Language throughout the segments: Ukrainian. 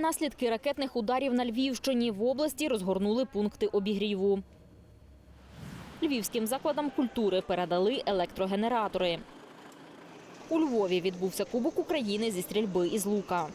Наслідки ракетних ударів на Львівщині в області розгорнули пункти обігріву. Львівським закладам культури передали електрогенератори. У Львові відбувся Кубок України зі стрільби із лука.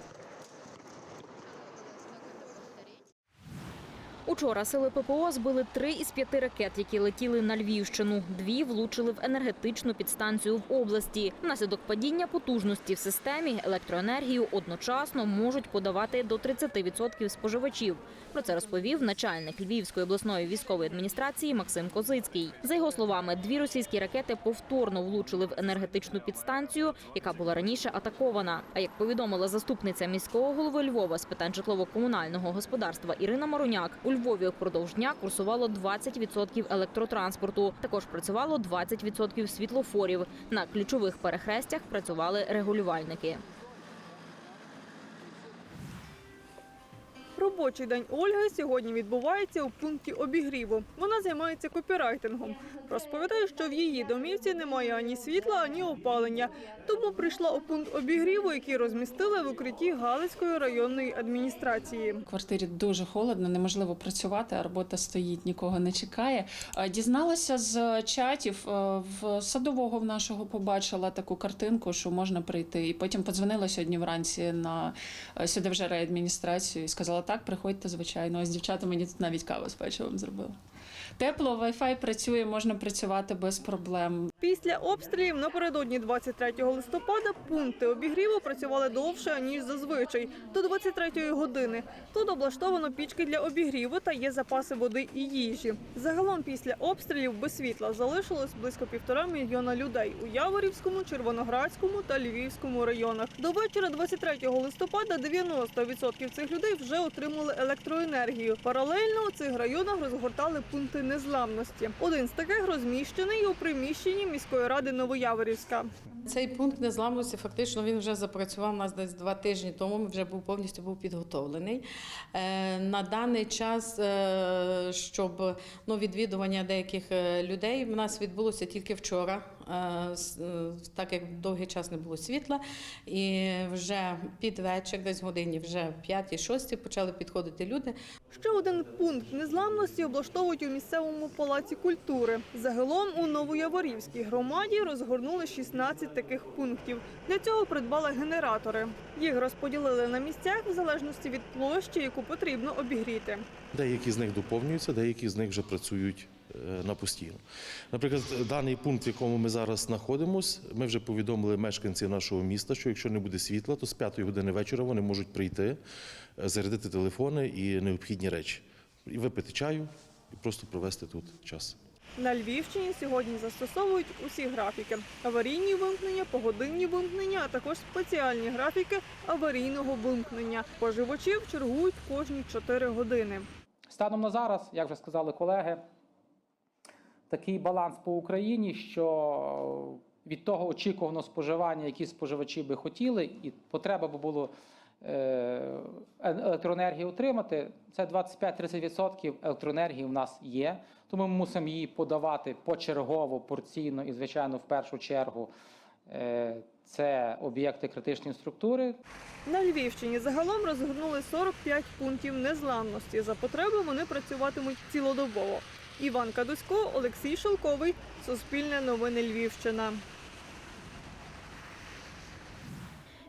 Учора сили ППО збили три із п'яти ракет, які летіли на Львівщину. Дві влучили в енергетичну підстанцію в області. Внаслідок падіння потужності в системі електроенергію одночасно можуть подавати до 30% споживачів. Про це розповів начальник Львівської обласної військової адміністрації Максим Козицький. За його словами, дві російські ракети повторно влучили в енергетичну підстанцію, яка була раніше атакована. А як повідомила заступниця міського голови Львова з питань житлово-комунального господарства Ірина Маруняк, у Львові впродовж дня курсувало 20% електротранспорту. Також працювало 20% світлофорів. На ключових перехрестях працювали регулювальники. Робочий день Ольги сьогодні відбувається у пункті обігріву. Вона займається копірайтингом. Розповідає, що в її домівці немає ані світла, ані опалення. Тому прийшла у пункт обігріву, який розмістили в укритті Галицької районної адміністрації. В квартирі дуже холодно, неможливо працювати, а робота стоїть, нікого не чекає. Дізналася з чатів в садового в нашого побачила таку картинку, що можна прийти. І потім подзвонила сьогодні вранці на сюди вже реадміністрацію і сказала: так, приходьте, звичайно. Ось з дівчатами мені тут навіть каву з печивом зробила. Тепло, Wi-Fi працює, можна працювати без проблем. Після обстрілів напередодні 23 листопада пункти обігріву працювали довше ніж зазвичай до 23 години. Тут облаштовано пічки для обігріву та є запаси води і їжі. Загалом після обстрілів без світла залишилось близько півтора мільйона людей у Яворівському, Червоноградському та Львівському районах. До вечора 23 листопада 90% цих людей вже отримали електроенергію. Паралельно у цих районах розгортали пункти незламності. Один з таких розміщений у приміщенні міської ради Новояворівська. Цей пункт незламності фактично він вже запрацював у нас десь два тижні тому. Ми вже був повністю був підготовлений. Е, на даний час, е, щоб ну, відвідування деяких е, людей в нас відбулося тільки вчора, так як довгий час не було світла, і вже під вечір, десь годині, вже 5-6 почали підходити люди. Ще один пункт незламності облаштовують у місцевому палаці культури. Загалом у Новояворівській громаді розгорнули 16 таких пунктів. Для цього придбали генератори. Їх розподілили на місцях в залежності від площі, яку потрібно обігріти. Деякі з них доповнюються, деякі з них вже працюють е, на постійно. Наприклад, даний пункт, в якому ми зараз знаходимося, ми вже повідомили мешканці нашого міста, що якщо не буде світла, то з 5 години вечора вони можуть прийти, е, зарядити телефони і необхідні речі, і випити чаю, і просто провести тут час. На Львівщині сьогодні застосовують усі графіки: аварійні вимкнення, погодинні вимкнення, а також спеціальні графіки аварійного вимкнення. Споживачів чергують кожні 4 години. Станом на зараз, як вже сказали колеги, такий баланс по Україні, що від того очікуваного споживання, які споживачі би хотіли, і потреба би було е, електроенергії отримати, це 25-30% електроенергії в нас є. Тому ми мусимо її подавати почергово, порційно і, звичайно, в першу чергу. е, Це об'єкти критичної структури, На Львівщині загалом розгорнули 45 пунктів незламності. За потреби вони працюватимуть цілодобово. Іван Кадусько, Олексій Шелковий, Суспільне новини Львівщина.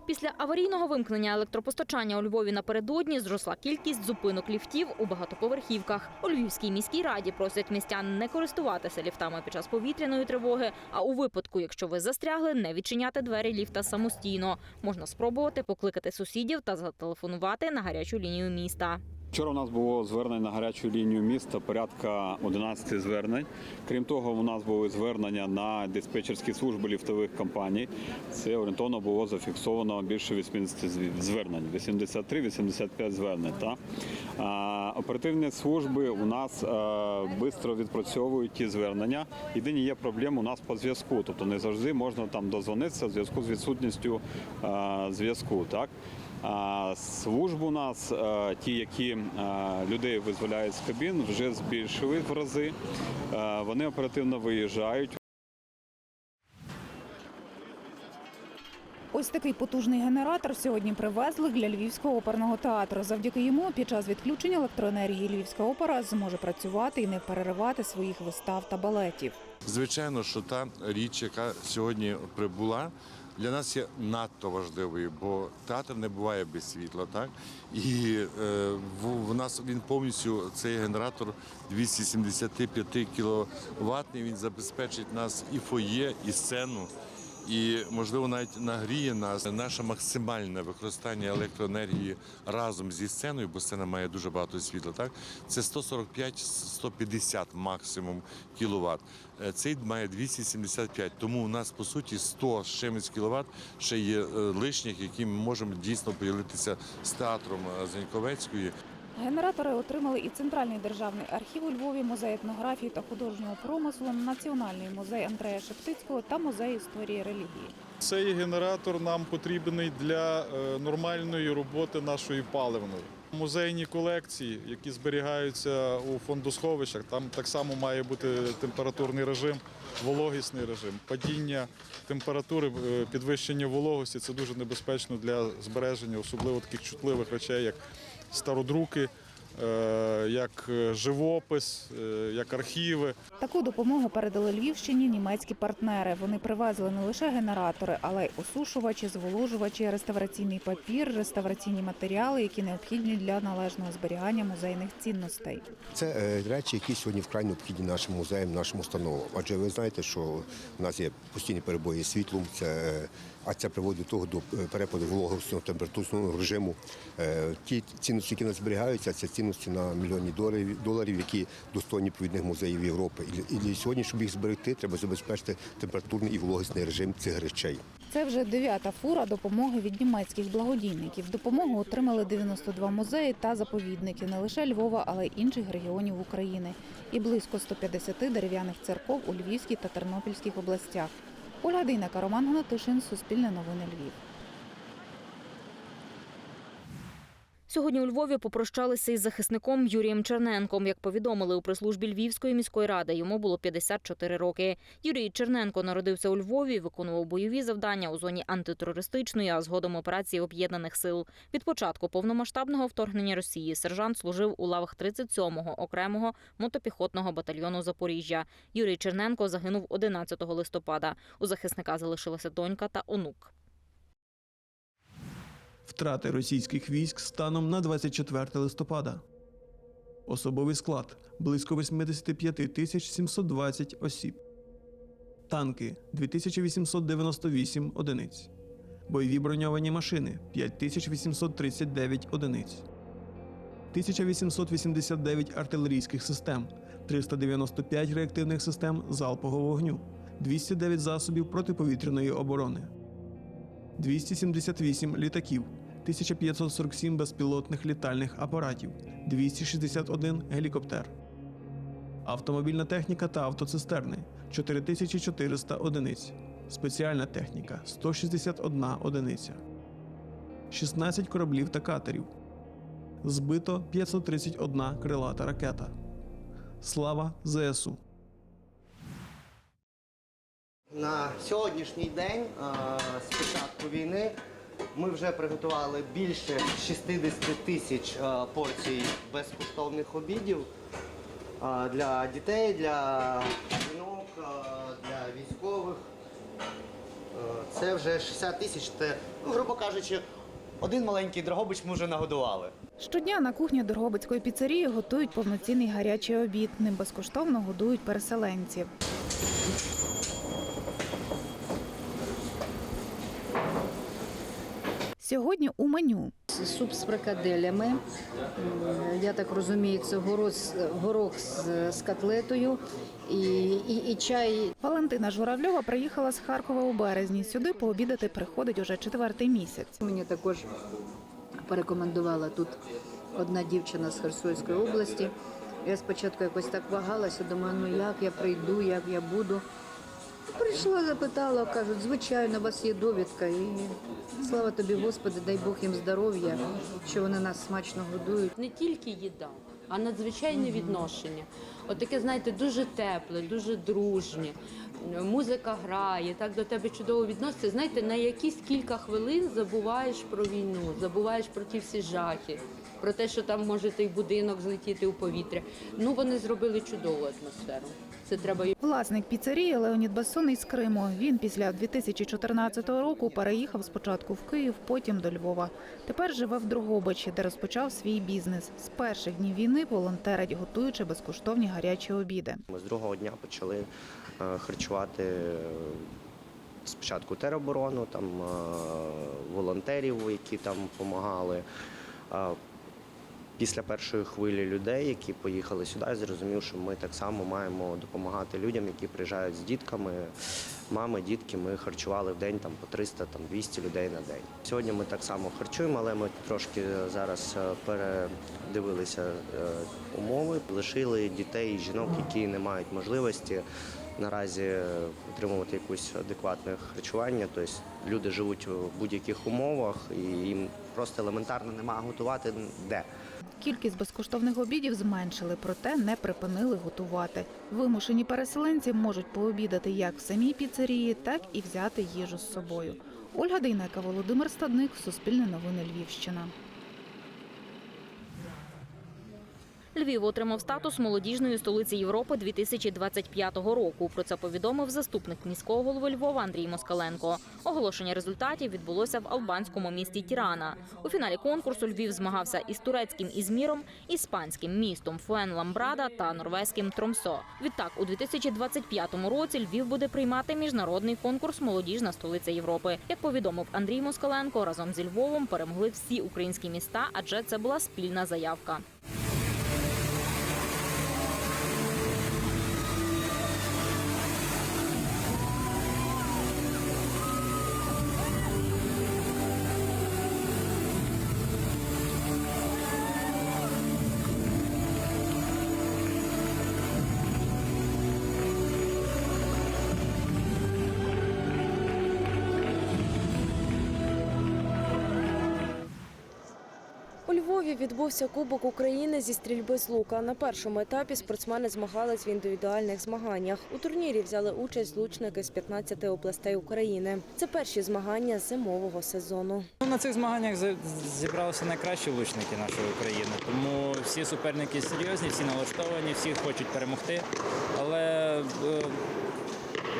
Після аварійного вимкнення електропостачання у Львові напередодні зросла кількість зупинок ліфтів у багатоповерхівках. У Львівській міській раді просять містян не користуватися ліфтами під час повітряної тривоги. А у випадку, якщо ви застрягли, не відчиняти двері ліфта самостійно. Можна спробувати покликати сусідів та зателефонувати на гарячу лінію міста. Вчора у нас було звернень на гарячу лінію міста порядка 11 звернень. Крім того, у нас були звернення на диспетчерські служби ліфтових компаній. Це орієнтовно було зафіксовано більше 80 звернень, 83-85 звернень. Та? Оперативні служби у нас швидко відпрацьовують ті звернення. Єдині є проблеми у нас по зв'язку, тобто не завжди можна там дозвонитися в зв'язку з відсутністю а, зв'язку. Так? А службу у нас, е, ті, які е, людей визволяють з кабін, вже збільшили в рази. Е, Вони оперативно виїжджають. Ось такий потужний генератор сьогодні привезли для Львівського оперного театру. Завдяки йому під час відключення електроенергії Львівська опера зможе працювати і не переривати своїх вистав та балетів. Звичайно, що та річ, яка сьогодні прибула, для нас є надто важливою, бо театр не буває без світла, так і е, в, в нас він повністю цей генератор 275 кВт, Він забезпечить нас і фоє, і сцену. І можливо навіть нагріє нас наше максимальне використання електроенергії разом зі сценою, бо сцена має дуже багато світла. Так це 145-150 максимум кіловат. Е, Цей має 275, тому у нас по суті 100 з чимось кіловат ще є е, лишніх, які ми можемо дійсно поділитися з театром е, Заньковецької. Генератори отримали і Центральний державний архів у Львові, музей етнографії та художнього промислу, Національний музей Андрея Шептицького та музей історії релігії. Цей генератор нам потрібний для е, нормальної роботи нашої паливної. Музейні колекції, які зберігаються у фондосховищах, там так само має бути температурний режим, вологісний режим. Падіння температури, е, підвищення вологості це дуже небезпечно для збереження, особливо таких чутливих речей, як стародруки, е, як е, живопис, е, як архіви. Таку допомогу передали Львівщині німецькі партнери. Вони привезли не лише генератори, але й осушувачі, зволожувачі, реставраційний папір, реставраційні матеріали, які необхідні для належного зберігання музейних цінностей. Це речі, які сьогодні вкрай необхідні нашим музеям, нашим установам. Адже ви знаєте, що в нас є постійні перебої з світлом, це, а це приводить до того до е, перепаду вологості температурного режиму. Е, Ті цінності, які нас зберігаються, це цінності на мільйони доларів, які достойні відповідних музеїв Європи. І сьогодні, щоб їх зберегти, треба забезпечити температурний і вологісний режим цих речей. Це вже дев'ята фура допомоги від німецьких благодійників. Допомогу отримали 92 музеї та заповідники не лише Львова, але й інших регіонів України. І близько 150 дерев'яних церков у Львівській та Тернопільських областях. Ольга Дейнека, Роман Гнатишин, Суспільне новини Львів. Сьогодні у Львові попрощалися із захисником Юрієм Черненком. Як повідомили у прес-службі Львівської міської ради, йому було 54 роки. Юрій Черненко народився у Львові, виконував бойові завдання у зоні антитерористичної, а згодом операції об'єднаних сил. Від початку повномасштабного вторгнення Росії сержант служив у лавах 37-го окремого мотопіхотного батальйону Запоріжжя. Юрій Черненко загинув 11 листопада. У захисника залишилася донька та онук. Втрати російських військ станом на 24 листопада. Особовий склад близько 85 тисяч 720 осіб. Танки 2898 одиниць. Бойові броньовані машини 5839 одиниць. 1889 артилерійських систем, 395 реактивних систем залпового вогню, 209 засобів протиповітряної оборони. 278 літаків, 1547 безпілотних літальних апаратів, 261 гелікоптер. Автомобільна техніка та автоцистерни 4400 одиниць. Спеціальна техніка 161 одиниця. 16 кораблів та катерів. Збито 531 крилата ракета. Слава ЗСУ! На сьогоднішній день, е, з початку війни, ми вже приготували більше 60 тисяч е, порцій безкоштовних обідів е, для дітей, для жінок, для військових. Це вже 60 тисяч. Це, ну, грубо кажучи, один маленький Дрогобич ми вже нагодували. Щодня на кухні Дрогобицької піцерії готують повноцінний гарячий обід. Ним безкоштовно годують переселенців. Сьогодні у меню Суп з фрикаделями. Я так розумію, це горох, з- горох з, з котлетою і, і, і чай. Валентина Журавльова приїхала з Харкова у березні. Сюди пообідати приходить уже четвертий місяць. Мені також порекомендувала тут одна дівчина з Херсонської області. Я спочатку якось так вагалася, думаю, ну як я прийду, як я буду. Прийшла, запитала, кажуть, звичайно, у вас є довідка. І слава тобі, Господи, дай Бог їм здоров'я, що вони нас смачно годують. не тільки їда, а надзвичайне відношення. От таке, знаєте, дуже тепле, дуже дружнє. Музика грає, так до тебе чудово відноситься. Знаєте, на якісь кілька хвилин забуваєш про війну, забуваєш про ті всі жахи, про те, що там може той будинок злетіти у повітря. Ну вони зробили чудову атмосферу. Це треба Власник піцерії Леонід Басон із Криму. Він після 2014 року переїхав спочатку в Київ, потім до Львова. Тепер живе в Дрогобичі, де розпочав свій бізнес. З перших днів війни волонтерить, готуючи безкоштовні гарячі обіди. Ми з другого дня почали е, харчувати е, спочатку тероборону, там е, волонтерів, які там допомагали. Після першої хвилі людей, які поїхали сюди, я зрозумів, що ми так само маємо допомагати людям, які приїжджають з дітками. Мами, дітки, ми харчували в день там по 300 там 200 людей на день. Сьогодні ми так само харчуємо, але ми трошки зараз е, передивилися е, умови, лишили дітей і жінок, які не мають можливості наразі е, отримувати якусь адекватне харчування. Тобто люди живуть в будь-яких умовах і їм просто елементарно немає готувати де. Кількість безкоштовних обідів зменшили, проте не припинили готувати. Вимушені переселенці можуть пообідати як в самій піцерії, так і взяти їжу з собою. Ольга Дейнека, Володимир Стадник, Суспільне новини Львівщина. Львів отримав статус молодіжної столиці Європи 2025 року. Про це повідомив заступник міського голови Львова Андрій Москаленко. Оголошення результатів відбулося в албанському місті Тірана. У фіналі конкурсу Львів змагався із турецьким Ізміром, іспанським містом Фуен-Ламбрада та норвезьким Тромсо. Відтак, у 2025 році Львів буде приймати міжнародний конкурс Молодіжна столиця Європи. Як повідомив Андрій Москаленко, разом зі Львовом перемогли всі українські міста, адже це була спільна заявка. Відбувся Кубок України зі стрільби з лука. На першому етапі спортсмени змагались в індивідуальних змаганнях. У турнірі взяли участь лучники з 15 областей України. Це перші змагання зимового сезону. Ну, На цих змаганнях зібралися найкращі лучники нашої України, тому всі суперники серйозні, всі налаштовані, всі хочуть перемогти. Але е,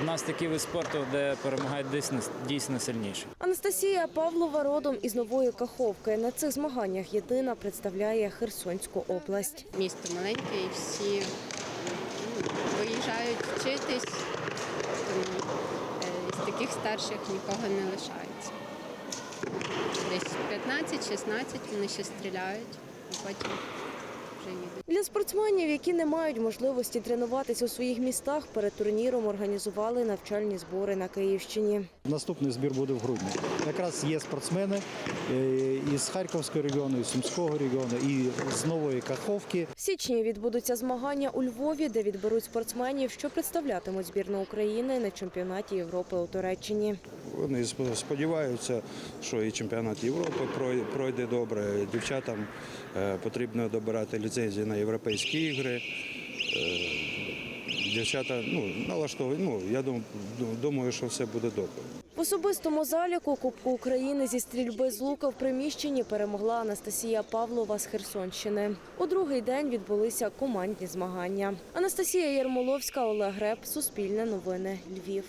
в нас такий вид спорту, де перемагають дійсно, дійсно сильніші. Анастасія Павлова родом із Нової Каховки. На цих змаганнях єдина представляє Херсонську область. Місто маленьке і всі ну, виїжджають вчитись, тому е, з таких старших нікого не лишається. Десь 15-16 вони ще стріляють, а потім вже їдуть. Для спортсменів, які не мають можливості тренуватися у своїх містах, перед турніром організували навчальні збори на Київщині. Наступний збір буде в грудні. Якраз є спортсмени е, із Харківського регіону, із Сумського регіону, і з Нової Каховки. В січні відбудуться змагання у Львові, де відберуть спортсменів, що представлятимуть збірну України на чемпіонаті Європи у Туреччині. Вони сподіваються, що і чемпіонат Європи пройде добре. Дівчатам е, потрібно добирати ліцензії на європейські ігри. Е, Дівчата ну, налаштовані. Ну, я думаю, що все буде добре. В особистому заліку Кубку України зі стрільби з лука в приміщенні перемогла Анастасія Павлова з Херсонщини. У другий день відбулися командні змагання. Анастасія Ярмоловська, Олег Греб, Суспільне новини, Львів.